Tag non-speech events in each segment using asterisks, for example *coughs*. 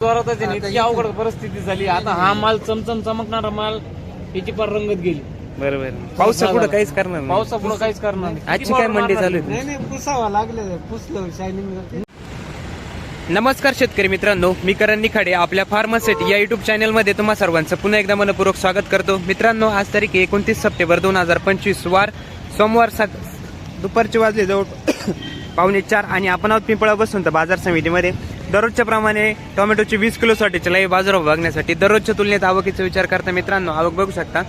जोरातच आहे ना, इतकी अवघड परिस्थिती झाली. आता हा माल चमचम चमकणारा माल याची पर रंगत गेली. बरोबर पावसा पुढे काहीच करणार नाही. पावसापुढे काहीच करणार नाही. आजची काय मंडी चालू आहे नाही नाही पुसावं लागलं पुसलं शायनिंग नमस्कार शेतकरी मित्रांनो मी करण निखाडे आपल्या फार्मासेट या युट्यूब चॅनलमध्ये तुम्हा सर्वांचं पुन्हा एकदा मनपूर्वक स्वागत करतो. मित्रांनो आज तारीख एकोणतीस सप्टेंबर दोन हजार पंचवीस वार सोमवार सात दुपारचे वाजले जवळ *coughs* पावणे चार आणि आपण आहोत पिंपळा बसून तर बाजार समितीमध्ये. दररोजच्या प्रमाणे टोमॅटोचे वीस किलोसाठीचे लाईव्ह बाजारभाव बघण्यासाठी दररोजच्या तुलनेत आवकीचा विचार करता मित्रांनो आवक बघू शकता.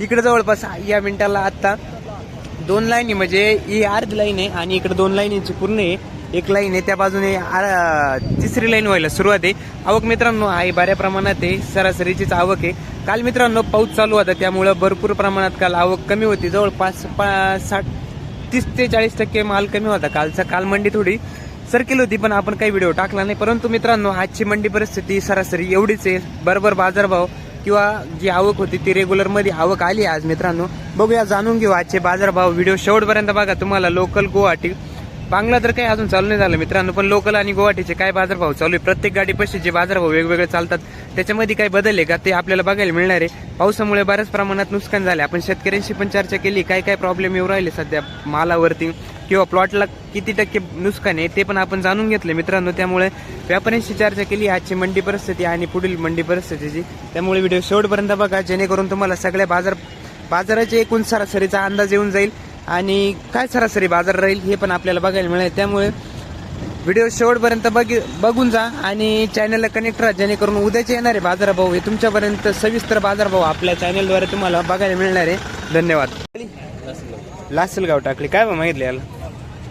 इकडे जवळपास या मिनिटाला आत्ता दोन लाईनी म्हणजे ही अर्धी लाईन आहे आणि इकडे दोन लाईनीची पूर्ण आहे. एक लाईन आहे त्या बाजूने आ- तिसरी लाईन व्हायला सुरुवात आहे. आवक मित्रांनो आहे बऱ्या प्रमाणात आहे सरासरीचीच आवक आहे. काल मित्रांनो पाऊस चालू होता त्यामुळं भरपूर प्रमाणात काल आवक कमी होती. जवळपास पा- साठ तीस ते चाळीस टक्के माल कमी होता कालचा. काल मंडी थोडी सरकेल होती पण आपण काही व्हिडिओ टाकला नाही. परंतु मित्रांनो आजची मंडी परिस्थिती सरासरी एवढीच आहे. बरोबर बाजारभाव किंवा जी आवक होती ती रेग्युलरमध्ये आवक आली आज मित्रांनो. बघूया जाणून घेऊ आजचे बाजारभाव. व्हिडिओ शेवटपर्यंत बघा तुम्हाला लोकल गुवाहाटी बांगला तर काही अजून चालू नाही झालं मित्रांनो पण लोकल आणि गुवाहाटीचे काय बाजारभाव चालू आहे? प्रत्येक गाडीपाशी जे बाजारभाव वेगवेगळे चालतात त्याच्यामध्ये काय बदल आहे का? ते आपल्याला बघायला मिळणार आहे. पावसामुळे बऱ्याच प्रमाणात नुकसान झाले आपण शेतकऱ्यांशी पण चर्चा केली. काय काय प्रॉब्लेम येऊ राहिले सध्या मालावरती? किंवा प्लॉटला किती टक्के नुकसान आहे ते पण आपण जाणून घेतले मित्रांनो. त्यामुळे व्यापाऱ्यांशी चर्चा केली. आजची मंडी परिस्थिती आणि पुढील मंडी परिस्थितीची. त्यामुळे व्हिडिओ शेवटपर्यंत बघा जेणेकरून तुम्हाला सगळ्या बाजार बाजाराचे एकूण सरासरीचा अंदाज येऊन जाईल. आणि काय सरासरी बाजार राहील हे पण आपल्याला बघायला मिळेल. त्यामुळे व्हिडिओ शेवटपर्यंत बघ बघून जा आणि चॅनलला कनेक्ट राहा जेणेकरून उद्याचे येणारे बाजारभाव हे तुमच्यापर्यंत सविस्तर बाजारभाव आपल्या चॅनलद्वारे तुम्हाला बघायला मिळणार आहे. धन्यवाद. लासलगाव टाकले. काय बा मागितलं याला?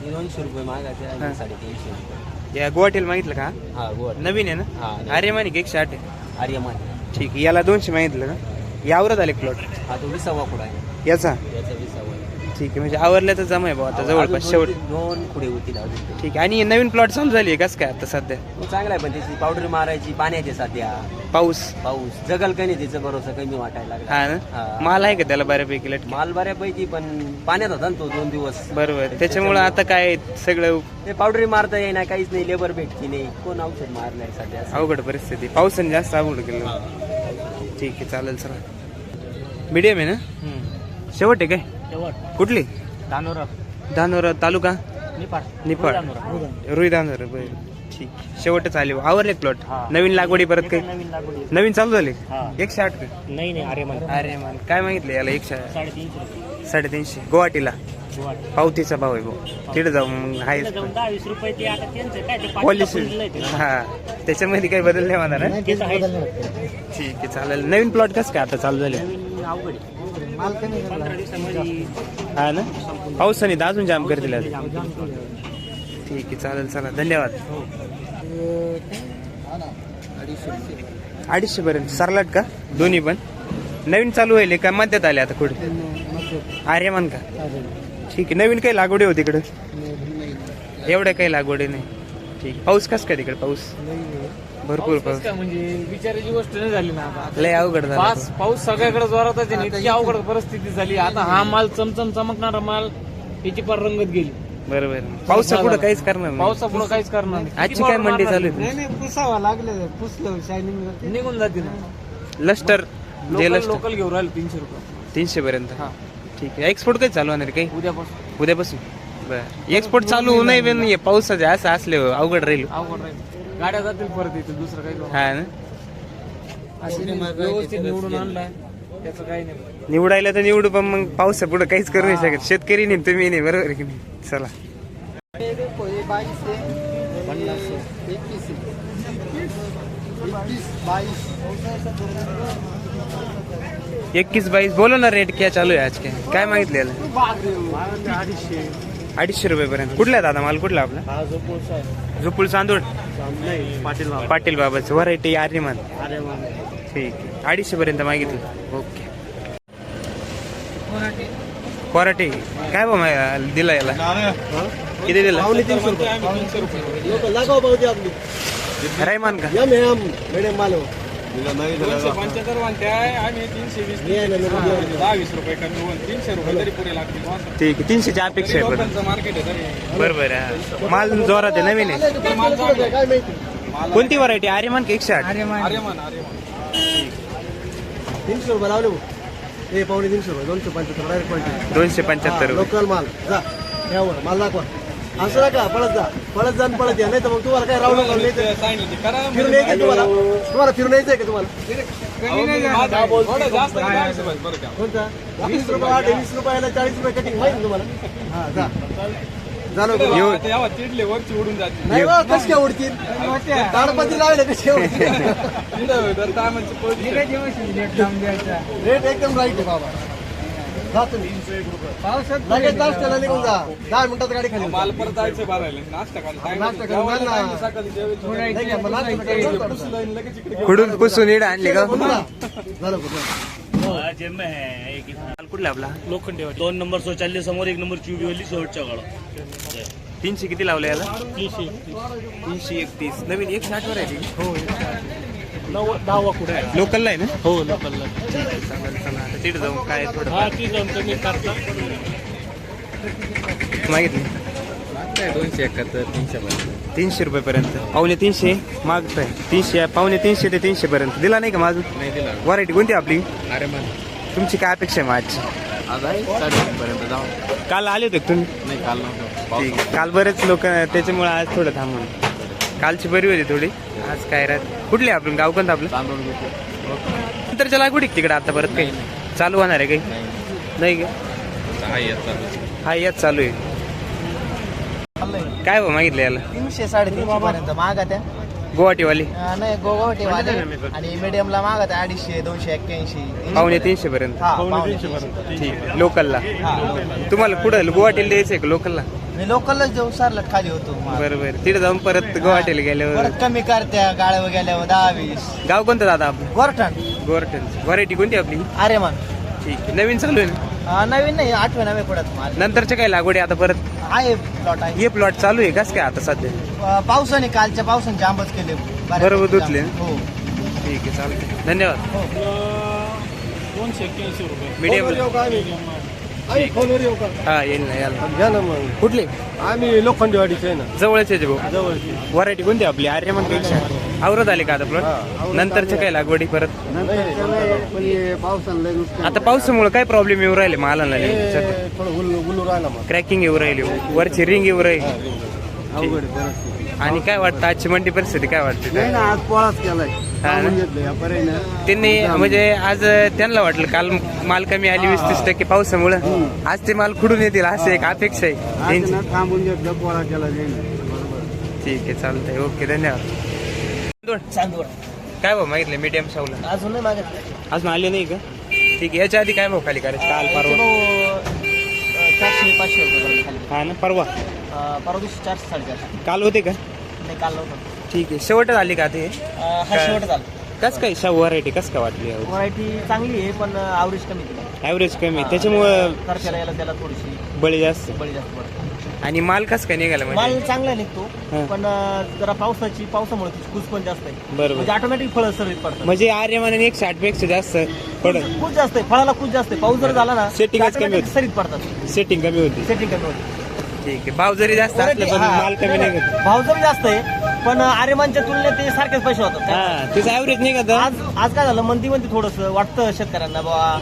दोनशे रुपये मागायचे या गुवाहाटीला मागितलं का? हा नवीन आहे ना? नवीन. अरे मानिक एकशे आठ आहे? आर्यमान ठीक आहे. याला दोनशे मागितलं का? यावरच आले प्लॉट हा तो विसावा कुडा आहे? याचा? याचा विसावा. ठीक आहे म्हणजे आवरल्याचं जमा आहे भाऊ आता जवळपास शेवट. दोन- खुडे होतील अजून. ठीक आहे आणि हे नवीन प्लॉट चालू झाली आहे कस काय आता सध्या? तो चांगला आहे पण त्याची पावडर मारायची पाण्याची सध्या. पाऊस. पाऊस. जगल का नाही त्याचा भरोसा कमी वाटायला लागला. हा ना? हा. माल आहे का त्याला बऱ्यापैकी लटके? माल बऱ्यापैकी पण पाण्यात होता ना तो दोन दिवस. बरोबर. त्याच्यामुळे आता काय सगळं ते पावडर मारता येईना काहीच नाही लेबर भेटती नाही. कोण औषध मारलंय सध्या? अवघड परिस्थिती. पावसाने जास्त अवघड केलं. ठीक आहे चालेल सर मीडियम आहे ना? शेवट आहे काय? कुठली? धानोरा धानोरा तालुका? निफाड. रुई धानोरा बरं. ठीक. शेवटच आले. आवरले प्लॉट. नवीन लागवडी परत काही? नवीन लागवड. नवीन चालू झाले. एकशे आठ का? नाही नाही अरे मान अरे मान काय मागितलं याला एकशे साडेतीनशे गुवाहाटीला? गुवाहाटी. पावतीचा भाव आहे भाऊ. तिथे जाऊ मग ते पॉलिसी. हा. त्याच्यामध्ये काही बदल नाही होणार. ठीक आहे चालेल. नवीन प्लॉट कसं काय आता चालू झाले? हा ना? पावसाने तर अजून जाम करतील आज. ठीक आहे चालेल चला धन्यवाद. अडीचशे पर्यंत. सरलाट का? दोन्ही पण. नवीन चालू होईल का? मध्यात आले आता कुठे? आर्यमान का? ठीक आहे नवीन काही लागवडी होती इकडे एवढ्या काही लागवडी नाही. ठीक. पाऊस कस काय तिकडे? पाऊस? भरपूर पाऊस पाऊस कसं काय म्हणजे विचारायची गोष्ट नाही झाली ना आता. लय अवघड झालं पाऊस पाऊस सगळ्याकडे जोरातच आहे ना, इतकी अवघड परिस्थिती झाली. आता हा माल चमचम चमकणारा माल याची पर रंगत गेली. बरोबर. पावसा पुढे काहीच करणार नाही. पावसापुढे काहीच करणार नाही. आजची किती काय मंडी? चालू आहे? नाही नाही पुसावं लागलं पुसलं शायनिंग निघून जाते ना. लस्टर जे लोकल लस्टर. लोकल घेऊन राहिले तीनशे रुपये. तीनशे पर्यंत? हा. ठीक आहे. एक्सपोर्ट काही चालू होणार काही? उद्यापासून. उद्यापासून? बर. एक्सपोर्ट चालू होऊ नये पण हे पावसाचे असं असले अवघड राहील. अवघड राहील. गाड्या जातील परत इथे दुसरं काही. हा ना? असं व्यवस्थित निवडून आणलाय. त्याचं काही नाही निवडायला तर निवडू पण मग पावसा पुढे काहीच करू नाही शकत. शेतकरी नाही तुम्ही नाही बरोबर आहे की नाही? चला. एकवीस बाईस बोलो ना रेट क्या चालू आहे आज काय काय मागितलं याला अडीचशे रुपये पर्यंत. कुठला आहे दादा माल? कुठला आपला? झुपूल चांदोड. पाटील पाटील बाबाचं व्हरायटी आर्यमान. ठीक आहे. अडीचशे पर्यंत मागितलं. ओके. पराठे काय बा मा- दिला याला? किती दिला? लगाव पावती आपली. रायमान का? मॅडम मालो पंच्याहत्तर आम्ही तीनशे वीस दहा वीस रुपये कमी होऊन तीनशे रुपये तरी पुरे लागतील ठीक आहे अपेक्षा आहे पण लोकलचं मार्केट आहे तरी. बरोबर आहे हा. माल जोरात आहे नवीन आहे. कोणती व्हरायटी आर्यमान का एकशे आठ आर्यमान. आर्यमान. तीनशे रुपये लावले भाऊ. हे पावणे तीनशे रुपये दोनशे पंच्याहत्तर डायरेक्ट दोनशे पंच्याहत्तर रुपये. लोकल माल. जा यावर माल दाखवा. असं नका पळत जा. पळत जा आणि पळत या. नाही तर मग तुम्हाला काय राहू नका करा फिरून यायचंय तुम्हाला. तुम्हाला फिरून यायचंय का तुम्हाला? कोणता? वीस रुपये आठ वीस रुपयाला चाळीस रुपये कटिंग माहिती तुम्हाला. हा जा. झालं चिडले वरची उडून जाते नाही बा, कशी काय उडतील? ताडपती लावले कशी उडतील. *laughs* रेट एकदम राईट आहे बाबा. जा तुम्ही लगेच नाश्त्याला निघून जा. दहा मिनिटात गाडी खाली माल परत जायचं भरायला. नाश्ता करायला time नाश्ता नाही. करून जेवायला जा ना. time सकाळी जेवायचं. नाही का, मग नाश्ता करून जा. पुसलं आणि लगेच इकडे खुडून पुसून इड आणले का. झालं कुठं कुठला आपला? दोन नंबर शौचालय समोर एक नंबर चिवडीवाली शेवटच्या गाडा. तीनशे किती लावले याला? तीनशे एकतीस. नवीन एकशे आठ वर आहे ती. दहावा कुठे लोकलला आहे ना? हो लोकलला. चालेल चला आता तिथे जाऊन काय थोडं? हा ती जाऊन कमी करता. मागितली? दोनशे एकाहत्तर तीनशे तीनशे रुपये पर्यंत पावणे तीनशे मागताय. तीनशे पावणे तीनशे ते तीनशे पर्यंत. दिला नाही का माझं नाही दिला. व्हरायटी कोणती आपली? अरे मन तुमची काय अपेक्षा आहे माझी आज आहे जाऊ. काल आले होते का तुम्ही? नाही काल नव्हतं. ठीक आहे. काल बरेच लोक त्याच्यामुळे आज थोडं थांबून. कालची बरी होती थोडी. आज काय राहत? कुठले आपलं? गाव कोणतं आपलं? तांदूळ घेतो नंतरच्या लागवडी का तिकडे आता परत काही? चालू होणार आहे काही? नाही का? हा याच चालू आहे. काय हो मागितलं याला? तीनशे साडेतीनशे पर्यंत महागा त्या. गुवाहाटीवाली? नाही वाले आणि मीडियमला मागा त्या अडीचशे दोनशे एक्क्याऐंशी. पावणे तीनशे पर्यंत. हा ठीक आहे लोकलला. हा. तुम्हाला कुठं गुवाहाटीला द्यायचंय का लोकलला? मी लोकलच देऊ सरलट खाली होतो माल. बरं बरं. तिथे जाऊन परत गुवाहाटीला गेल्यावर परत कमी करत्या गाड्यावर गेल्यावर दहा वीस गाव कोणतं दादा आपलं? गोरठण. गोरटन व्हरायटी कोणती आपली? अरे मन ठीक आहे. नवीन चालू आहे ना? नवीन नाही आठवे नवे पडत माल. नंतरच्या काय लागवडी आता परत? आहे प्लॉट आहे. हे प्लॉट चालू आहे कस काय आता सध्या? अं, पावसाने कालच्या पावसाने जांबच केले. बरोबर धुतले. हो. ठीक आहे चालतंय. धन्यवाद. दोनशे एक्क्याऐंशी रुपये. मीडियम फोनवर येऊ का? हा येईल ना याला. घ्या ना मग. कुठली? आम्ही लोखंडवाडीचे आहे ना. जवळच आहे भाऊ. जवळची. व्हरायटी कोणती आपली? आर्यमानपेक्षा आवरत आली का आता प्लॉट नंतरच्या काय लागवडी परत? आता पावसामुळे काय प्रॉब्लेम येऊ राहिले मालाला? थोडं राहिला मग. क्रॅकिंग येऊ राहिली. वरची रिंग येऊ राहिली. अवघड. आणि काय वाटतं? आजची मंडी परिस्थिती काय वाटते? नाही ना आज पोळाच केलाय. त्यांनी म्हणजे आज त्यांना वाटलं काल माल कमी आली वीस तीस टक्के पावसामुळे. आज ते माल खुडून येतील असं एक अपेक्षा आहे. आज त्यांची ना थांबून घेतलं पोळा केला ठीक आहे चालतंय. ओके धन्यवाद. चांदवड. काय भाऊ मागितलं? मीडियम शावला अजून नाही अजून आले नाही का? ठीक आहे याच्या आधी काय भाऊ खाली करायचं? काल परवा. चारशे पाचशे रुपये खाली. हा ना परवा. परवा दिवशी चारशे साडेचारशे काल होते का? नाही काल नव्हतं. ठीक आहे. शेवटच आली का ते अं, हा काय? शेवट झाला. कस काय शाहू व्हरायटी कस काय वाटली व्हरायटी चांगली आहे पण आवरेज कमी तिला ऍव्हरेज कमी. त्याच्यामुळं खर्चाला यायला त्याला थोडीशी बळी जास्त. बळी जास्त पडते. आणि माल कस काय निघाला माल म्हणजे चांगला निघतो हा. पण अं, जरा पावसाची पावसामुळे तिची कूच पण जास्त आहे. बरोबर. म्हणजे ऑटोमॅटिक फळं सर्विस पडतात. म्हणजे आर्यमानाने एक साठपेक्षा जास्त पडत कूच जास्त आहे. फळाला कूच जास्त आहे. पाऊस जर झाला ना Setting च कमी होते. सरीत पडतात. सेटिंग कमी होती. सेटिंग कमी होते. ठीक आहे. भाव जरी जास्त असलं पण. माल कमी नाही होत भाव जरी जास्त आहे पण आरेमानच्या तुलनेत ते सारखेच पैसे होतात. हा त्याचं ऍव्हरेज नाही का आज आज काय झालं? मंदी मंदी थोडस वाटतं शेतकऱ्यांना बाबा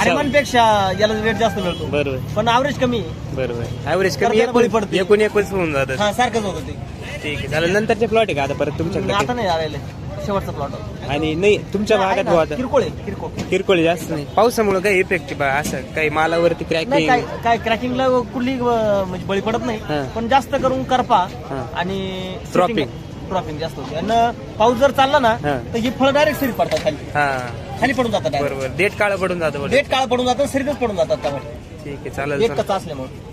आरेमानपेक्षा याला रेट जास्त मिळतो. बरोबर. पण आवरेज कमी आहे. बरोबर. ऍव्हरेज कमी बळी एकूण पडते. एकूण एकूणच होऊन जातं. हा सारखंच होतं ते. ठीक आहे. चालेल नंतरचे प्लॉट आहे का आता परत आता तुमच्याकडे नाही आलेले शेवटचा प्लॉट आणि नाही तुमच्या भागात भाऊ आता किरकोळ आहे किरकोळ. किरकोळ जास्त नाही. पावसामुळे काही इफेक्ट बा असं काही मालावरती नाही क्रॅकिंग काय काय क्रॅकिंगला कुठली अं, म्हणजे बळी पडत नाही. पण जास्त करून करपा हा. आणि Dropping. ड्रॉपिंग जास्त होते. आणि पाऊस जर चालला ना हा. तर ही फळं डायरेक्ट सिरीत पडतात खाली. हा. खाली पडून जातात direct. बरोबर. डेट काळा पडून जातं डेट काळ पडून जातात सिरीतच पडून जातात त्यामुळे ठीक आहे चालेल चालेल. कचा असल्यामुळे.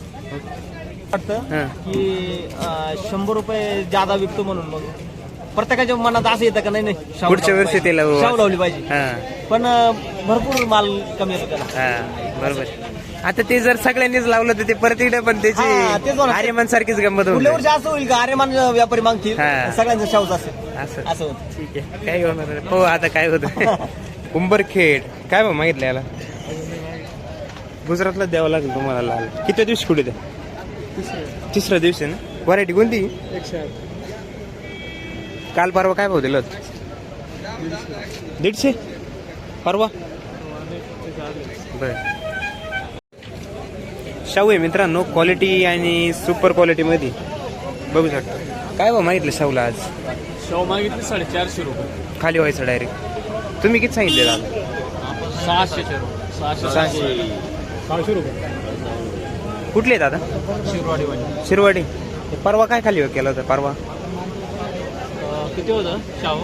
वाटतं हा. की अं, शंभर रुपये जादा विकतो म्हणून मग. प्रत्येकाच्या मनात असं येतं का नाही नाही शाहू पुढच्या लावली वर्षी पाहिजे. त्याला शाहू लावली पाहिजे. हा. पण अं, भरपूर माल कमी येतो त्याला. हा बरोबर. आता ते जर सगळ्यांनीच लावलं तर ते परत इकडे पण हा, तेच त्याची. आर्यमान सारखीच गंमत होऊन पुढल्या जाईल. वर्षी असं होईल का? आर्यमान व्यापारी मागतील. हा. सगळ्यांचं शाहूच असेल. असं. असं होतं. ठीक आहे. काय होणार आहे? हो आता काय होतं? *laughs* उंबरखेड काय बा मागितलं याला? गुजरातलाच द्यावं लागेल तुम्हाला लाल. किती दिवशी कुठे द्या? तिसऱ्या दिवशी ना? व्हरायटी कोणती? काल परवा काय भाव दिलं? दीडशे? परवा? बर. शाहू आहे मित्रांनो क्वालिटी आणि सुपर क्वालिटीमध्ये बघू शकता. काय भाव मागितलं शाहूला आज? शेव मागितली साडेचारशे रुपये. खाली व्हायचं डायरेक्ट तुम्ही किती सांगितले दादा? रुपये. सहाशे सहाशे. सहाशे रुपये. कुठले दादा? शिरवाडी शिरवाडी. परवा काय खाली केलं होतं? परवा? किती होतं? शाव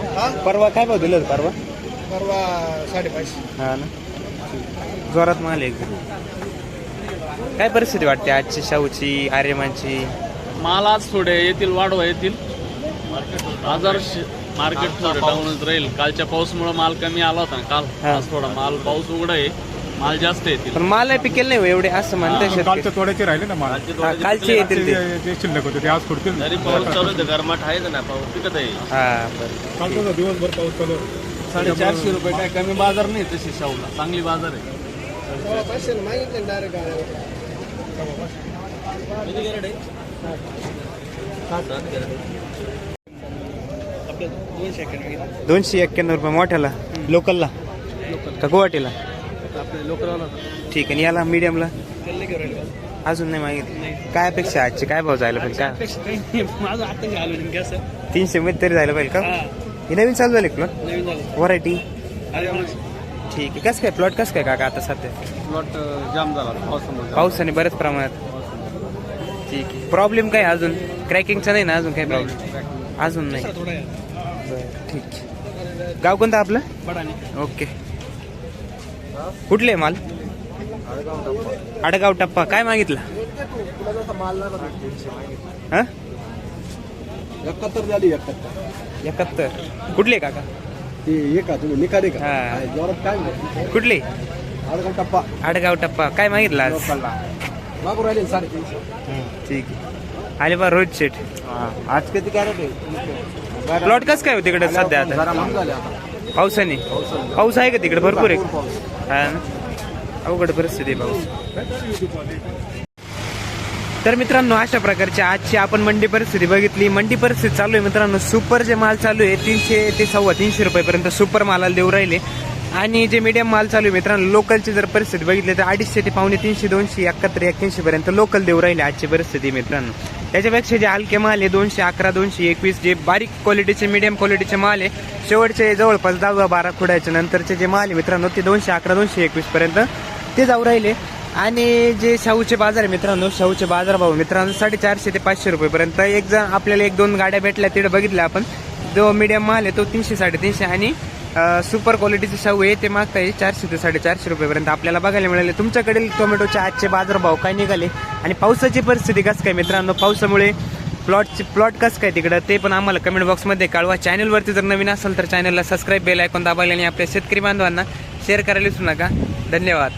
परवा काय भाव दिलं होतं परवा? परवा साडेपाचशे. हा ना. जोरात माल आहे. एकदम काय परिस्थिती वाटते आजची शाहूची आर्यमानची? माल आज थोडे येतील वाढवा येतील. बाजार मार्केट थोडं डाऊनच राहील. कालच्या पाऊसमुळे माल कमी आला होता ना काल. हा. आज थोडा माल पाऊस उघडा आहे. माल जास्त येतील. पण माल पिकेल नाही हो एवढे असं शेतकरी. कालच्या तोड्याचे राहिले ना मला. हा, कालचे येतील ते. जे शिल्लक होते ते आज सोडतील तरी पाऊस चालू आहे गरमाट आहे ना पाऊस पिकत आहे. हा बरं कालचा दिवसभर पाऊस चालू. साडेचारशे रुपये काय कमी बाजार नाही तशी शाहूला. चांगली बाजार आहे. दोनशे एक्क्याण्णव रुपये मोठ्याला लोकलला का गुवाहाटीला? ठीक आहे आणि याला मीडियमला अजून नाही मागितलं. काय अपेक्षा आजची? काय भाव जायला पाहिजे? काय? माझं आता झालं कसं तीनशे मध्ये तरी जायला पाहिजे का? हे. नवीन चालू झाले प्लॉट नवीन झालं. व्हरायटी अरे ठीक आहे. कसं काय? प्लॉट कसं काय काका आता सध्या? प्लॉट जाम झाला. पावसामुळे पावसाने बऱ्याच प्रमाणात. ठीक आहे. प्रॉब्लेम काय अजून? क्रॅकिंगचा नाही ना अजून काही प्रॉब्लेम अजून नाही. बरं ठीक आहे. गाव कोणतं आपलं? बडाने ओके कुठले माल? आडगाव टप्पा. काय मागितला? हा? एकाहत्तर झाली एकाहत्तर. एकाहत्तर. कुठले काका? ते का तुम्ही निकाले का? हा. जोरात काय कुठले? अडकून टप्पा. आडगाव टप्पा. काय मागितला राहिले साडेतीनशे. ठीक आहे. आले बा रोहित शेठ. आज किती कॅरेट आहे? प्लॉट कसं काय हो तिकडे सध्या आता. पावसाने. पाऊस आहे का तिकडे? भरपूर आहे. हा ना? अवघड परिस्थिती आहे पाऊस. तर मित्रांनो अशा प्रकारची आजची आपण मंडी परिस्थिती बघितली. मंडी परिस्थिती चालू आहे मित्रांनो. सुपर जे माल चालू आहे तीनशे ते सव्वा तीनशे रुपयेपर्यंत सुपर मालाला देऊ राहिले. आणि जे मीडियम माल चालू आहे मित्रांनो लोकलची जर परिस्थिती बघितली तर अडीचशे ते पावणे तीनशे दोनशे एकाहत्तर एक्क्याऐंशी पर्यंत लोकल देऊ राहिले आजची परिस्थिती मित्रांनो. त्याच्यापेक्षा जे हलके माल आहे दोनशे अकरा दोनशे एकवीस जे बारीक क्वालिटीचे मीडियम क्वालिटीचे माल आहे शेवटचे जवळपास दहा बारा खुडायच्या नंतरचे जे माल आहे मित्रांनो ते दोनशे अकरा दोनशे एकवीस पर्यंत ते जाऊ राहिले. आणि जे शाहूचे बाजार आहे मित्रांनो शाहूचे बाजार भाऊ मित्रांनो साडेचारशे ते पाचशे रुपयेपर्यंत एक जण आपल्याला एक दोन गाड्या भेटल्या तिथे बघितल्या आपण. जो मीडियम माल आहे तो तीनशे साडेतीनशे आणि सुपर क्वालिटीचे शाहू आहे ते मागताय चारशे ते साडेचारशे रुपयेपर्यंत. आपल्याला बघायला मिळाले तुमच्याकडील टोमॅटोचे आजचे बाजार भाव काय निघाले? आणि पावसाची परिस्थिती कसं काय मित्रांनो? पावसामुळे प्लॉटचे प्लॉट कसं काय तिकडं? ते पण आम्हाला कमेंट बॉक्समध्ये कळवा. चॅनलवरती जर नवीन असेल तर चॅनलला सबस्क्राईब बेल ऐकून दाबायला आणि आपल्या शेतकरी बांधवांना शेअर करायला विसरू नका. धन्यवाद.